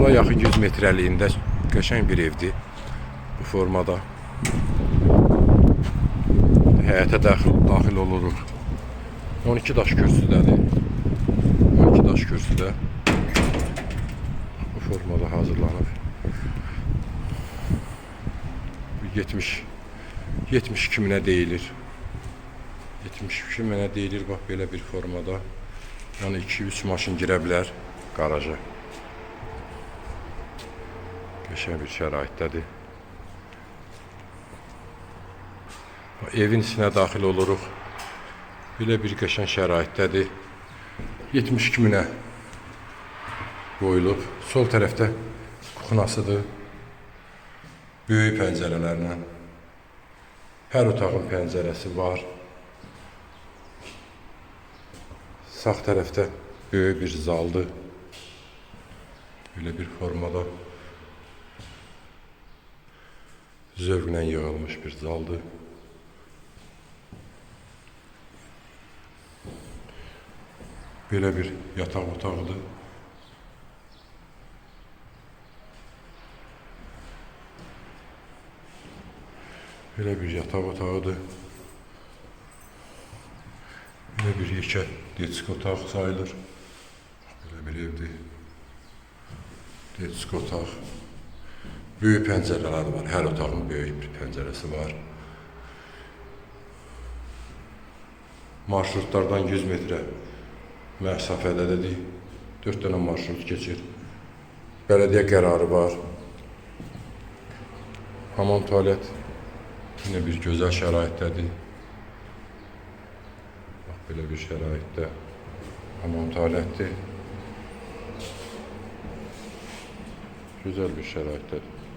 Yola yaxın 100 metrəliyində qəşəng bir evdir. Bu formada. Həyətə daxil, daxil oluruq. 12 daş kürsüdədir. 12 daş kürsüdə bu formada hazırlanıb. 70 72 minə deyilir. 72 minə deyilir bax belə bir formada. Yəni 2-3 maşın girə bilər qaraja. Qəşəng bir şəraitdədir. Evin içinə daxil oluruq. Belə bir qəşəng şəraitdədir. 72 minə qoyulub. Sol tərəfdə kuxnasıdır. Böyük pəncərələrlə. Hər otağın pəncərəsi var. Sağ tərəfdə böyük bir zaldır. Belə bir formada zövqlə yığılmış bir zaldır. Belə bir yataq otağıdır. Belə bir yataq otağıdır. Belə bir yekə desk otaq sayılır. Belə bir evdir. Desk otaq. Böyük pəncərələri var. Hər otağın böyük bir pəncərəsi var. Marşrutlardan 100 metrə məsafədədir. 4 dənə marşrut keçir. Bələdiyyə qərarı var. Hamam tualet yine bir gözəl şəraitdədir. Bax belə bir şəraitdə hamam tualetdir. Gözəl bir şəraitdədir.